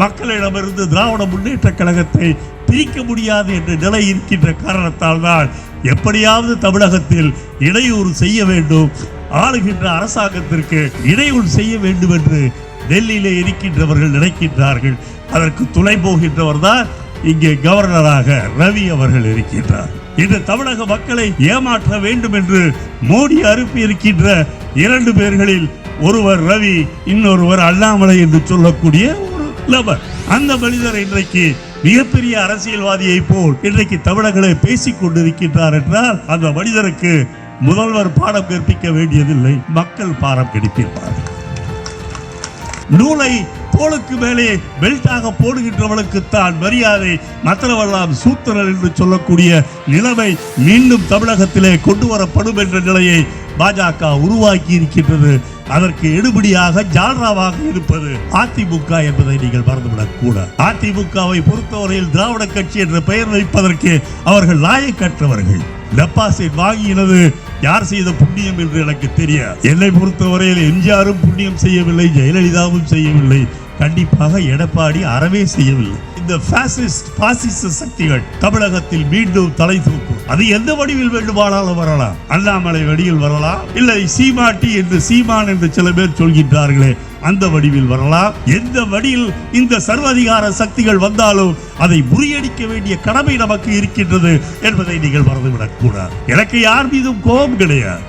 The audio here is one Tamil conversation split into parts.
மக்களிடமிருந்து திராவிட முன்னேற்ற கழகத்தை பிரிக்க முடியாது என்ற நிலை இருக்கின்ற காரணத்தால் தான் எப்படியாவது தமிழகத்தில் இடையூறு செய்ய வேண்டும் ஆளுகின்ற அரசாங்கத்திற்கு இடையூறு செய்ய வேண்டும் என்று டெல்லியிலே இருக்கின்றவர்கள் நினைக்கின்றார்கள். அதற்கு துணை போகின்றவர் தான் இங்கே கவர்னராக ரவி அவர்கள் இருக்கின்றார். இன்று தமிழக மக்களை ஏமாற்ற வேண்டும் என்று மோடி அனுப்பி இருக்கின்ற இரண்டு பேர்களில் ஒருவர் ரவி இன்னொருவர் அண்ணாமலை என்று சொல்லக்கூடிய ஒரு அந்த மனிதர் இன்றைக்கு மிகப்பெரிய அரசியல்வாதியை போல் இன்றைக்கு தமிழர்களை பேசிக் கொண்டிருக்கின்றார் என்றால் அந்த மனிதருக்கு முதல்வர் பாடம் கற்பிக்க வேண்டியதில்லை. மக்கள் பாடம் கிடைப்பார் நூலை தோளுக்கு மேலே பெல்ட்டாக போடுகின்றவனுக்கு தான் மரியாதை மற்றவெல்லாம் சூத்திரர் என்று சொல்லக்கூடிய நிலைமை மீண்டும் தமிழகத்திலே கொண்டு வரப்படும் என்ற நிலையை பாஜக உருவாக்கி இருக்கின்றது அதற்கு எடுபடியாக ஜால்ராவாக இருப்பது அதிமுக என்பதை நீங்கள் மறந்துவிடக் கூடாது அதிமுகவை பொறுத்தவரையில் திராவிட கட்சி என்ற பெயர் வைப்பதற்கு அவர்கள் லாயக்கற்றவர்கள். டெபாசிட் வாங்கினது யார் செய்த புண்ணியம் என்று எனக்கு தெரியாது. என்னை பொறுத்தவரையில் எம்ஜிஆரும் புண்ணியம் செய்யவில்லை ஜெயலலிதாவும் செய்யவில்லை. கண்டிப்பாக எடப்பாடி அறவே செய்யவில்லை. இந்த பாசிஸ்ட் பாசிச சக்திகள் தமிழகத்தில் மீண்டும் தலை தூக்கும். அது எந்த வடிவில் வேண்டுமானாலும் வரலாம். அண்ணாமலை வடிவில் வரலாம். இல்லை சீமாட்டி என்று சீமான் என்று சில பேர் சொல்கின்றார்களே அந்த வடிவில் வரலாம். எந்த வடியில் இந்த சர்வாதிகார சக்திகள் வந்தாலும் அதை முறியடிக்க வேண்டிய கடமை நமக்கு இருக்கின்றது என்பதை நீங்கள் மறந்துவிடக்கூடாது. எனக்கு யார் மீதும் கோபம் கிடையாது.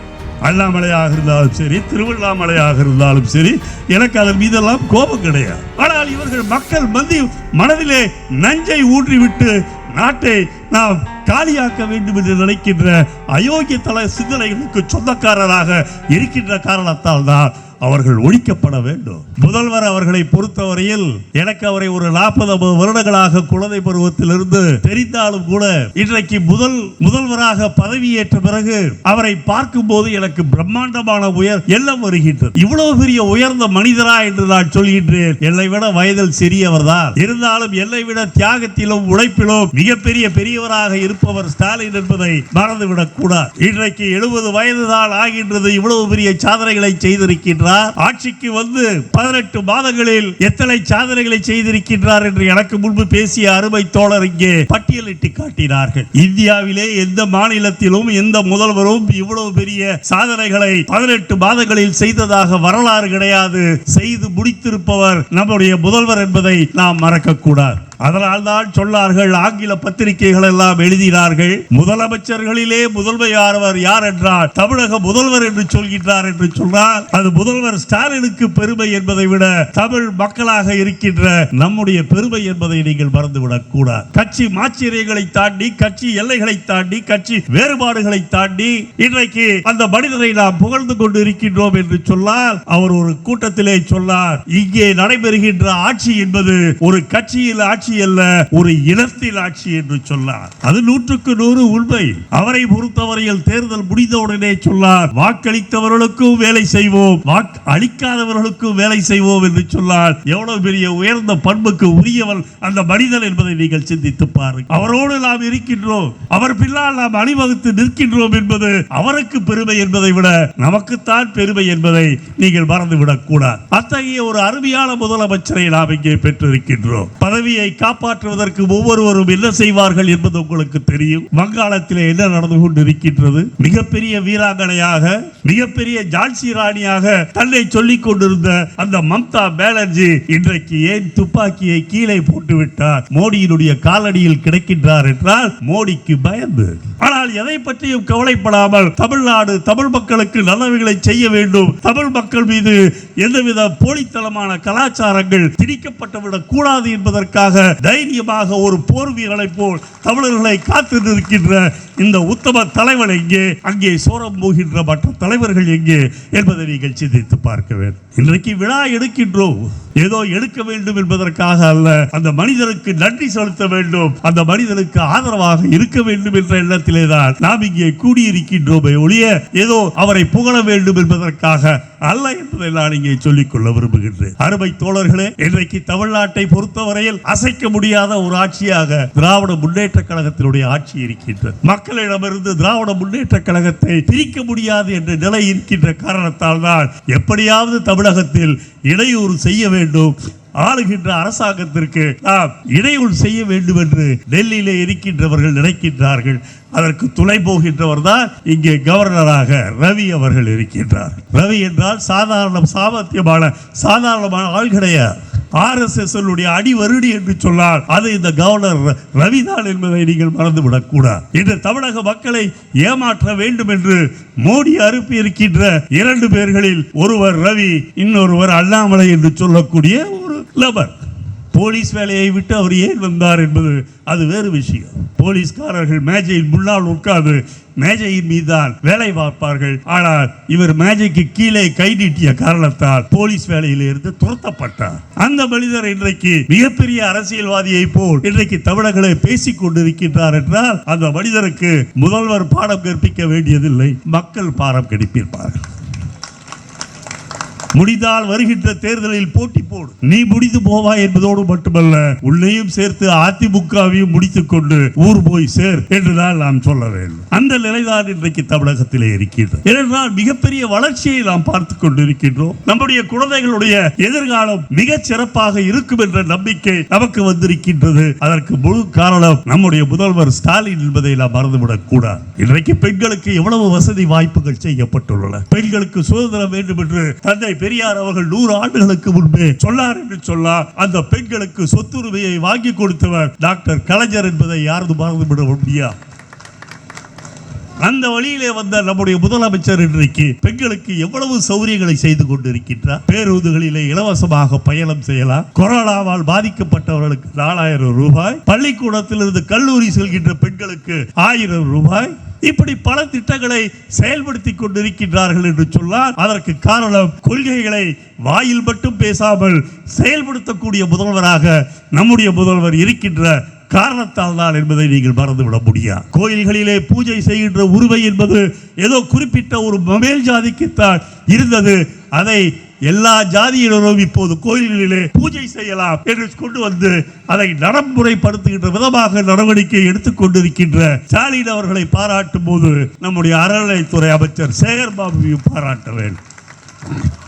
அண்ணாமலையாக இருந்தாலும் சரி திருவண்ணாமலையாக இருந்தாலும் சரி எனக்கு அதன் மீதெல்லாம் கோபம் கிடையாது. ஆனால் இவர்கள் மக்கள் மந்தி மனதிலே நஞ்சை ஊற்றிவிட்டு நாட்டை நாம் காலியாக்க வேண்டும் என்று நினைக்கின்ற அயோக்கிய தலை சிந்தனைகளுக்கு சொந்தக்காரராக இருக்கின்ற காரணத்தால் தான் அவர்கள் ஒழிக்கப்பட வேண்டும். முதல்வர் அவர்களை பொறுத்தவரையில் எனக்கு அவரை ஒரு நாற்பது வருடங்களாக குழந்தை பருவத்திலிருந்து தெரிந்தாலும் கூட இன்றைக்கு முதல் முதல்வராக பதவியேற்ற பிறகு அவரை பார்க்கும் போது எனக்கு பிரம்மாண்டமான உயர் எல்லாம் வருகின்றது. இவ்வளவு பெரிய உயர்ந்த மனிதரா என்று நான் சொல்கின்றேன். என்னை விட வயதில் சிறியவர் தான் இருந்தாலும் என்னை விட தியாகத்திலும் உழைப்பிலும் மிகப்பெரிய பெரியவராக இருப்பவர் ஸ்டாலின் என்பதை மறந்துவிடக் கூடாது இன்றைக்கு எழுபது வயது தான் ஆகின்றது. இவ்வளவு பெரிய சாதனைகளை செய்திருக்கின்றார். ஆட்சிக்கு வந்து பதினெட்டு மாதங்களில் எத்தனை சாதனைகளை செய்திருக்கின்றார் என்று எனக்கு முன்பு பேசிய அருமை தோழர் இங்கே பட்டியலிட்டு காட்டினார்கள். இந்தியாவிலே எந்த மாநிலத்திலும் எந்த முதல்வரும் இவ்வளவு பெரிய சாதனைகளை பதினெட்டு மாதங்களில் செய்ததாக வரலாறு கிடையாது. செய்து முடித்திருப்பவர் நம்முடைய முதல்வர் என்பதை நாம் மறக்க கூடாது அதனால் தான் சொன்னார்கள் ஆங்கில பத்திரிகைகள் எல்லாம் எழுதினார்கள் முதலமைச்சர்களிலே முதன்மையானவர் யார் என்றால் தமிழக முதல்வர் என்று சொல்கின்றார் என்று சொன்னால் அது முதல்வர் ஸ்டாலினுக்கு பெருமை என்பதை விட தமிழ் மக்களாக இருக்கின்ற நம்முடைய பெருமை என்பதை நீங்கள் மறந்துவிடக் கூடாது. கட்சி மாச்சரியங்களை தாண்டி கட்சி எல்லைகளை தாண்டி கட்சி வேறுபாடுகளை தாண்டி இன்றைக்கு அந்த மனிதரை நாம் புகழ்ந்து கொண்டு இருக்கின்றோம் என்று சொன்னால் அவர் ஒரு கூட்டத்திலே சொன்னார் இங்கே நடைபெறுகின்ற ஆட்சி என்பது ஒரு கட்சியில் ஆட்சி அல்ல ஒரு இனத்தில் ஆட்சி என்று சொன்னார். அது நூற்றுக்கு நூறு உண்மை. அவரை பொறுத்தவரையில் தேர்தல் முடிந்தவுடனே சொன்னார் வாக்களித்தவர்களுக்கும் வேலை செய்வோம் வாக்கு அளிக்காதவர்களுக்கும் வேலை செய்வோம் என்று சொன்னார். எவ்வளவு பெரிய உயர்ந்த பண்புக்கு உரியவன் அந்த மனிதன் என்பதை நீங்கள் சிந்தித்து பாருங்கள். அவரோடு நாம் இருக்கின்றோம். அவர் பின்னால் நாம் அணிவகுத்து நிற்கின்றோம் என்பது அவருக்கு பெருமை என்பதை விட நமக்குத்தான் பெருமை என்பதை நீங்கள் மறந்துவிடக் கூடாது அத்தகைய ஒரு அருமையான முதலமைச்சரை நாம் இங்கே பெற்றிருக்கின்றோம். பதவியை காப்பாற்றுவதற்கு ஒவ்வொருவரும் என்ன செய்வார்கள் என்பது உங்களுக்கு தெரியும். வங்காளத்தில் என்ன நடந்து கொண்டிருக்கின்றது? மிகப்பெரிய வீராங்கனையாக மிகப்பெரிய ஜான்சி ராணியாக தன்னை சொல்லிக் கொண்டிருந்த அந்த மம்தா பேனர்ஜி இன்றைக்கு ஏன் துப்பாக்கியை கீழே போட்டுவிட்டார்? மோடியினுடைய காலடியில் கிடைக்கின்றார் என்றால் மோடிக்கு பயந்து. ஆனால் எதை பற்றியும் கவலைப்படாமல் தமிழ்நாடு தமிழ் மக்களுக்கு நல்லவைகளை செய்ய வேண்டும். தமிழ் மக்கள் மீது எந்தவித போலித்தனமான கலாச்சாரங்கள் திணிக்கப்பட்டுவிடக் கூடாது என்பதற்காக தைரியமாக ஒரு போர் வீரரை போல் தமிழர்களை காத்து நிற்கின்ற இந்த உத்தம தலைவன் எங்கே? அங்கே சோரம் போகின்ற மற்ற தலைவர்கள் எங்கே என்பதை நீங்கள் சிந்தித்து பார்க்க வேண்டும். இன்றைக்கு விழா எடுக்கின்றோம். ஏதோ எடுக்க வேண்டும் என்பதற்காக அல்ல அந்த மனிதனுக்கு நன்றி செலுத்த வேண்டும். அந்த மனிதனுக்கு ஆதரவாக இருக்க வேண்டும் என்ற எண்ணத்திலே தான் நாம் இங்கே கூடியிருக்கின்றோமே ஒழிய ஏதோ அவரை புகழ வேண்டும் என்பதற்காக அல்ல என்பதை நான் இங்கே சொல்லிக் கொள்ள விரும்புகின்றேன். அருமை தோழர்களே இன்றைக்கு தமிழ்நாட்டை பொறுத்தவரையில் அசைக்க முடியாத ஒரு ஆட்சியாக திராவிட முன்னேற்ற கழகத்தினுடைய ஆட்சி இருக்கின்றது. மக்களிடமிருந்து திராவிட முன்னேற்ற கழகத்தை பிரிக்க முடியாது என்ற நிலை இருக்கின்ற காரணத்தால் தான் எப்படியாவது தமிழகத்தில் இடையூறு செய்ய வேண்டும். ஆளுகின்ற அரசாங்கத்திற்கு நாம் இடையூறு செய்ய வேண்டும் என்று டெல்லியிலே இருக்கின்றவர்கள் நினைக்கின்றார்கள். அதற்கு துணை போகின்றவர் தான் இங்கே கவர்னராக ரவி அவர்கள் இருக்கின்றார். ரவி என்றால் சாதாரண சாமர்த்தியமான சாதாரணமான ஆள் கிடையாது ஆர்எஸ்எஸ் அடி வருடி என்று சொன்னால் அது இந்த கவர்னர் ரவிதான் என்பதை நீங்கள் மறந்துவிடக் கூடாது இன்று தமிழக மக்களை ஏமாற்ற வேண்டும் என்று மோடி அறுப்பி இருக்கின்ற இரண்டு பேர்களில் ஒருவர் ரவி இன்னொருவர் அண்ணாமலை என்று சொல்லக்கூடிய ஒரு நபர். போலீஸ் வேலையை விட்டு அவர் ஏன் வந்தார் என்பது அது வேறு விஷயம். போலீஸ்காரர்கள் மேஜையின் முன்னால் உட்கார்ந்து மேஜையின் மீதுதான் வேலை பார்ப்பார்கள். ஆனால் இவர் மேஜைக்கு கீழே கை நீட்டிய காரணத்தால் போலீஸ் வேலையில் இருந்து துரத்தப்பட்டார். அந்த மனிதர் இன்றைக்கு மிகப்பெரிய அரசியல்வாதியை போல் இன்றைக்கு தமிழர்களை பேசிக் கொண்டிருக்கின்றார் என்றால் அந்த மனிதருக்கு முதல்வர் பாடம் கற்பிக்க வேண்டியதில்லை. மக்கள் பாடம் கற்பிப்பார்கள். முடிந்தால் வருகின்ற தேர்தலில் போட்டி போடு. நீ முடிந்து போவாய் என்பதோடு மட்டுமல்ல உன்னையும் சேர்த்து அதிமுகவையும் முடித்துக் கொண்டு ஊர் போய் சேர் என்றுதான் நாம் சொல்ல வேண்டும். அந்த நிலைதான் இன்றைக்கு தமிழகத்திலே இருக்கின்றது. ஏனென்றால் மிகப்பெரிய வளர்ச்சியை நாம் பார்த்துக் கொண்டிருக்கின்றோம். நம்முடைய குழந்தைகளுடைய எதிர்காலம் மிக சிறப்பாக இருக்கும் என்ற நம்பிக்கை நமக்கு வந்திருக்கின்றது. அதற்கு முழு காரணம் நம்முடைய முதல்வர் ஸ்டாலின் என்பதை நாம் மறந்துவிடக் கூடாது. இன்றைக்கு பெண்களுக்கு எவ்வளவு வசதி வாய்ப்புகள் செய்யப்பட்டுள்ளன. பெண்களுக்கு சுதந்திரம் வேண்டும் என்று தந்தை பெரியார் அவர்கள் நூறு ஆண்டுகளுக்கு முன்பே சொன்னார் என்று சொன்னார் அந்த பெண்களுக்கு சொத்துரிமையை வாங்கி கொடுத்தவர் டாக்டர் கலைஞர் என்பதை யாரும் மறந்துவிட முடியாது அந்த வழியிலே வந்த நம்முடைய முதலமைச்சர் இன்றைக்கு பெண்களுக்கு எவ்வளவு சௌரியங்களை செய்து கொண்டிருக்கின்றார்? பேருந்துகளிலே இலவசமாக பயணம் செய்யலாம். கொரோனாவால் பாதிக்கப்பட்டவர்களுக்கு நாலாயிரம் ரூபாய். பள்ளிக்கூடத்திலிருந்து கல்லூரி செல்கின்ற பெண்களுக்கு ஆயிரம் ரூபாய். இப்படி பல திட்டங்களை செயல்படுத்தி கொண்டிருக்கின்றார்கள் என்று சொன்னால் அதற்கு காரணம் கொள்கைகளை வாயில் மட்டும் பேசாமல் செயல்படுத்தக்கூடிய முதல்வராக நம்முடைய முதல்வர் இருக்கின்ற காரணத்தால் தான் என்பதை நீங்கள் மறந்துவிட முடியாது கோயில்களிலே பூஜை செய்கின்ற உருவை என்பது ஏதோ குறிப்பிட்ட ஒரு மமேல் ஜாதிக்குத்தான் இருந்தது. அதை எல்லா ஜாதியினரும் இப்போது கோயில்களிலே பூஜை செய்யலாம் என்று கொண்டு வந்து அதை நடைமுறைப்படுத்துகின்ற விதமாக நடவடிக்கை எடுத்துக் கொண்டிருக்கின்ற ஸ்டாலின் அவர்களை பாராட்டும் போது நம்முடைய அறநிலைத்துறை அமைச்சர் சேகர் பாபுவையும் பாராட்ட வேண்டும்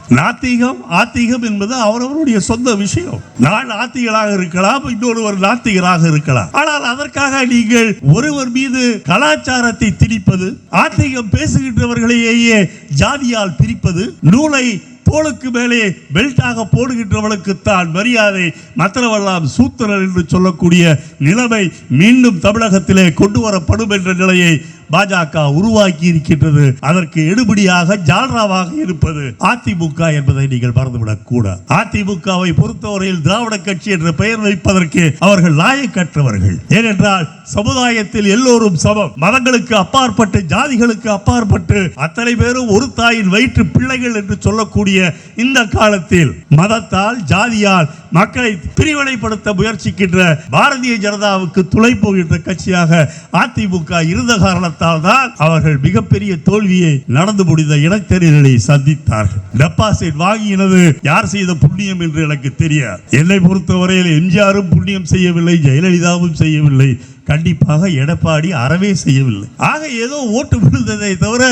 நாத்திகம் ஆத்திகம் என்பது அவரவருடைய சொந்த விஷயம். நான் ஆத்திகளாக இருக்கலாம் இன்னொருவர் நாத்திகராக இருக்கலாம். ஆனால் அதற்காக நீங்கள் ஒருவர் மீது கலாச்சாரத்தை திணிப்பது ஆத்திகம் பேசுகின்றவர்களையே ஜாதியால் பிரிப்பது நூலை தோளுக்கு மேலே பெல்ட்டாக போடுகின்றவளுக்கு தான் மரியாதை மற்றவெல்லாம் சூத்திரர் என்று சொல்லக்கூடிய நிலைமை மீண்டும் தமிழகத்திலே கொண்டு வரப்படும் என்ற நிலையை பாஜக உருவாக்கி இருக்கின்றது அதற்கு எடுபடியாக ஜால்ராவாக இருப்பது அதிமுக என்பதை நீங்கள் மறந்துவிடக் கூடாது அதிமுகவை பொறுத்தவரையில் திராவிட கட்சி என்ற பெயர் வைப்பதற்கு அவர்கள் லாயக்கற்றவர்கள். ஏனென்றால் சமுதாயத்தில் எல்லோரும் சமம். மதங்களுக்கு அப்பாற்பட்டு ஜாதிகளுக்கு அப்பாற்பட்டு அத்தனை பேரும் ஒரு தாயின் வயிற்று பிள்ளைகள் என்று சொல்லக்கூடிய இந்த காலத்தில் மதத்தால் ஜாதியால் மக்களை பிரிவினைப்படுத்த முயற்சிக்கின்ற பாரதிய ஜனதாவுக்கு துளை போகின்ற கட்சியாக அதிமுக இருந்த காரணத்தால் தான் அவர்கள் மிகப்பெரிய தோல்வியை நடந்து முடிந்த இடைத்தேர்தலை சந்தித்தார்கள். டெபாசிட் வாங்கினது யார் செய்த புண்ணியம் என்று எனக்கு தெரியாது. என்னை பொறுத்தவரையில் எம்ஜிஆரும் புண்ணியம் செய்யவில்லை ஜெயலலிதாவும் செய்யவில்லை. கண்டிப்பாக எடப்பாடி அறவே செய்யவில்லை. ஆக ஏதோ ஓட்டு விழுந்ததை தவிர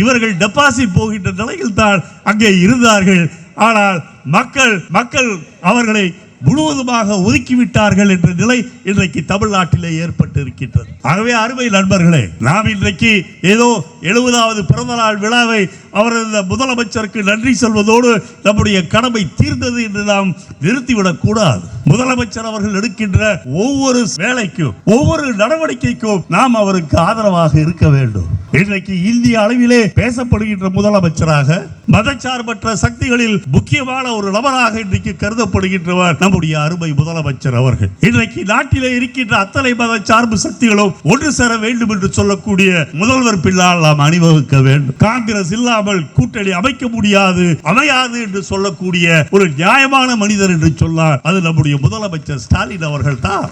இவர்கள் டெபாசிட் போகின்ற நிலையில் தான் அங்கே இருந்தார்கள். ஆனால் மக்கள் மக்கள் அவர்களை முழுவதுமாக ஒதுக்கிவிட்டார்கள் என்ற நிலை இன்றைக்கு தமிழ்நாட்டிலே ஏற்பட்டு இருக்கின்றது ஆகவே அருமை நண்பர்களே நாம் இன்றைக்கு ஏதோ எழுபதாவது பிறந்த நாள் விழாவை அவரது முதலமைச்சருக்கு நன்றி சொல்வதோடு நம்முடைய கடமை தீர்ந்தது என்று நாம் நிறுத்திவிடக் கூடாது முதலமைச்சர் அவர்கள் எடுக்கின்ற ஒவ்வொரு வேலைக்கும் ஒவ்வொரு நடவடிக்கைக்கும் நாம் அவருக்கு ஆதரவாக இருக்க வேண்டும். இன்றைக்கு இந்திய அளவிலே பேசப்படுகின்ற முதலமைச்சராக மதச்சார்பற்ற சக்திகளில் முக்கியமான ஒரு நபராக இன்றைக்கு கருதப்படுகின்றவர் நம்முடைய அருமை முதலமைச்சர் அவர்கள். இன்றைக்கு நாட்டிலே இருக்கின்ற அத்தனை மத சார்பு சக்திகளும் ஒன்று சேர வேண்டும் என்று சொல்லக்கூடிய முதல்வர் பின்னால் நாம் அணிவகுக்க வேண்டும். காங்கிரஸ் இல்லாமல் கூட்டணி அமைக்க முடியாது அமையாது என்று சொல்லக்கூடிய ஒரு நியாயமான மனிதர் என்று சொன்னார். அது நம்முடைய முதலமைச்சர் ஸ்டாலின் அவர்கள் தான்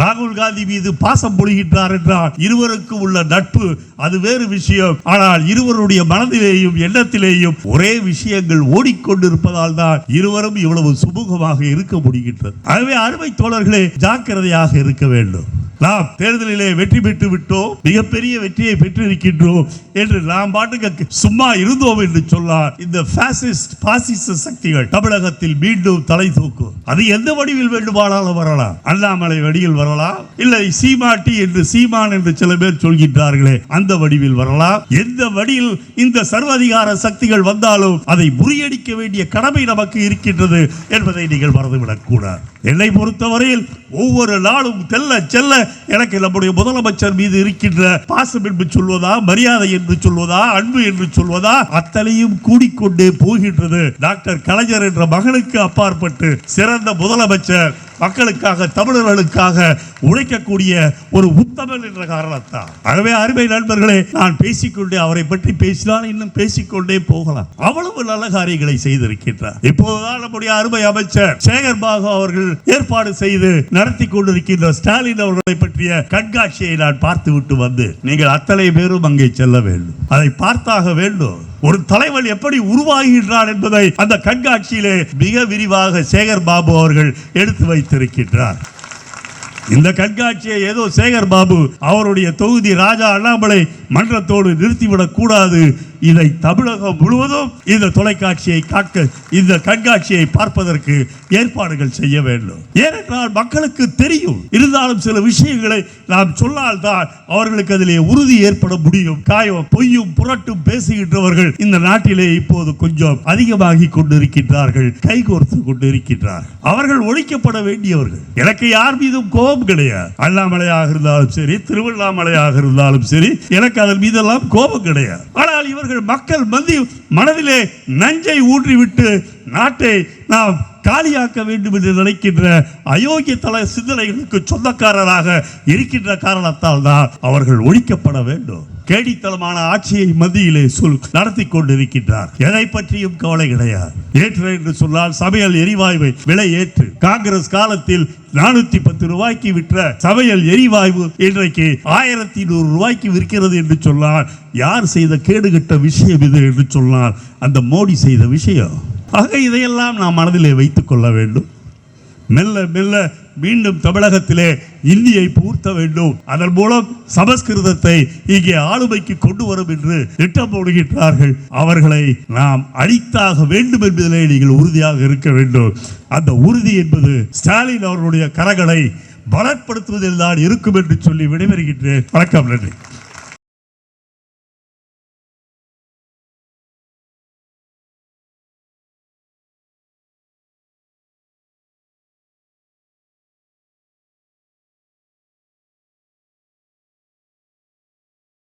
ராகுல் காந்தி மீது பாசம் பொழிகின்றார் என்றால் இருவருக்கும் உள்ள நட்பு அது வேறு விஷயம். ஆனால் இருவருடைய மனதிலேயும் எண்ணத்திலேயும் ஒரே விஷயங்கள் ஓடிக்கொண்டிருப்பதால் தான் இருவரும் இவ்வளவு சுமூகமாக இருக்க முடிகின்றது. ஆகவே அருமை தோழர்களே ஜாக்கிரதையாக இருக்க வேண்டும். நாம் தேர்தலிலே வெற்றி பெற்று விட்டோம் மிகப்பெரிய வெற்றியை பெற்றிருக்கின்றோம் என்று நாம் பாட்டுக்கு சும்மா இருந்தோம் என்று சொன்னார் இந்த பாசிஸ்ட் பாசிச சக்திகள் தமிழகத்தில் மீண்டும் தலை தூக்கும் அது எந்த வடிவில் வேண்டுமானாலும் வரலாம். அண்ணாமலை வடிவில் வரலாம். இல்லை சீமாட்டி என்று சீமான் என்று சில பேர் சொல்கின்றார்களே அந்த வடிவில் வரலாம். எந்த வடிவில் இந்த சர்வதிகார சக்திகள் வந்தாலும் அதை முறியடிக்க வேண்டிய கடமை நமக்கு இருக்கின்றது என்பதை நீங்கள் மறந்துவிடக் கூடாது என்னை பொறுத்தவரையில் ஒவ்வொரு நாளும் தெல்ல செல்ல எனக்கு நம்முடைய முதலமைச்சர் மீது இருக்கின்ற பாசம் என்று சொல்வதா மரியாதை என்று சொல்வதா அன்பு என்று சொல்வதா அத்தனையும் கூடிக்கொண்டே போகின்றது. டாக்டர் கலைஞர் என்ற மகனுக்கு அப்பாற்பட்டு சிறந்த முதலமைச்சர் மக்களுக்காக தமிழர்களுக்காக உழைக்கக்கூடிய ஒரு உத்தமன் என்ற காரணத்தால். ஆகவே அருமை நண்பர்களே நான் பேசிக்கொண்டே அவரை பற்றி பேசினால் இன்னும் பேசிக்கொண்டே போகலாம். அவ்வளவு நல்ல காரியங்களை செய்திருக்கின்றார். இப்போதுதான் நம்முடைய அருமை அமைச்சர் சேகர் பாபு அவர்கள் ஏற்பாடு செய்து நடத்தி கொண்டிருக்கின்ற ஸ்டாலின் அவர்களை பற்றிய கண்காட்சியை நான் பார்த்து விட்டு வந்து நீங்கள் அத்தனை பேரும் அங்கே செல்ல வேண்டும். அதை பார்த்தாக வேண்டும். ஒரு தலைவன் எப்படி உருவாகின்றான் என்பதை அந்த கண்காட்சியிலே மிக விரிவாக சேகர் பாபு அவர்கள் எடுத்து வைத்திருக்கின்றார். இந்த கண்காட்சியை ஏதோ சேகர் பாபு அவருடைய தொகுதி ராஜா அண்ணாமலை மன்றத்தோடு நிறுத்திவிடக் கூடாது. இதை தமிழகம் முழுவதும் இந்த தொலைக்காட்சியை காக்க இந்த கண்காட்சியை பார்ப்பதற்கு ஏற்பாடுகள் செய்ய வேண்டும். ஏனென்றால் மக்களுக்கு தெரியும் இருந்தாலும் சில விஷயங்களை நாம் சொன்னால்தான் அவர்களுக்கு அதிலே உறுதி ஏற்பட முடியும். காயம் பொய்யும் புரட்டும் பேசுகின்றவர்கள் இந்த நாட்டிலே இப்போது கொஞ்சம் அதிகமாகி கொண்டிருக்கின்றார்கள் கைகோர்த்து கொண்டிருக்கின்றார்கள். அவர்கள் ஒழிக்கப்பட வேண்டியவர்கள். எனக்கு யார் மீதும் கோபம் கிடையாது. அண்ணாமலையாக இருந்தாலும் சரி திருவண்ணாமலையாக இருந்தாலும் சரி எனக்கு அதன் மீதெல்லாம் கோபம் கிடையாது. ஆனால் இவர்கள் மக்கள் மந்தி மனதிலே நஞ்சை ஊற்றிவிட்டு நாட்டை நாம் காலியாக்க வேண்டும் என்று நினைக்கின்ற அயோக்கிய தல சிந்தனைகளுக்கு சொந்தக்காரராக இருக்கின்ற காரணத்தால் தான் அவர்கள் ஒழிக்கப்பட வேண்டும். கேடித்தனமான ஆட்சியை மத்தியிலே சொல் நடத்தி கொண்டிருக்கின்றார். எதை பற்றியும் கவலை கிடையாது. ஏற்று என்று சொன்னால் சமையல் எரிவாயுவை விலை ஏற்று காங்கிரஸ் காலத்தில் நானூத்தி பத்து ரூபாய்க்கு விற்ற சமையல் எரிவாயு இன்றைக்கு ஆயிரத்தி நூறு ரூபாய்க்கு விற்கிறது என்று சொன்னால் யார் செய்த கேடுகட்ட விஷயம் இது என்று சொன்னால் அந்த மோடி செய்த விஷயம். ஆக இதையெல்லாம் நாம் மனதிலே வைத்து கொள்ள வேண்டும். மெல்ல மெல்ல மீண்டும் தமிழகத்திலே இந்தியை பூர்த்த வேண்டும். அதன் மூலம் சமஸ்கிருதத்தை இங்கே ஆளுமைக்கு கொண்டு வரும் என்று திட்டம் போடுகின்றார்கள். அவர்களை நாம் அழித்தாக வேண்டும் என்பதிலே நீங்கள் உறுதியாக இருக்க வேண்டும். அந்த உறுதி என்பது ஸ்டாலின் அவர்களுடைய கரங்களை பலப்படுத்துவதில் தான் இருக்கும் என்று சொல்லி விடைபெறுகின்றேன். வணக்கம் நன்றி.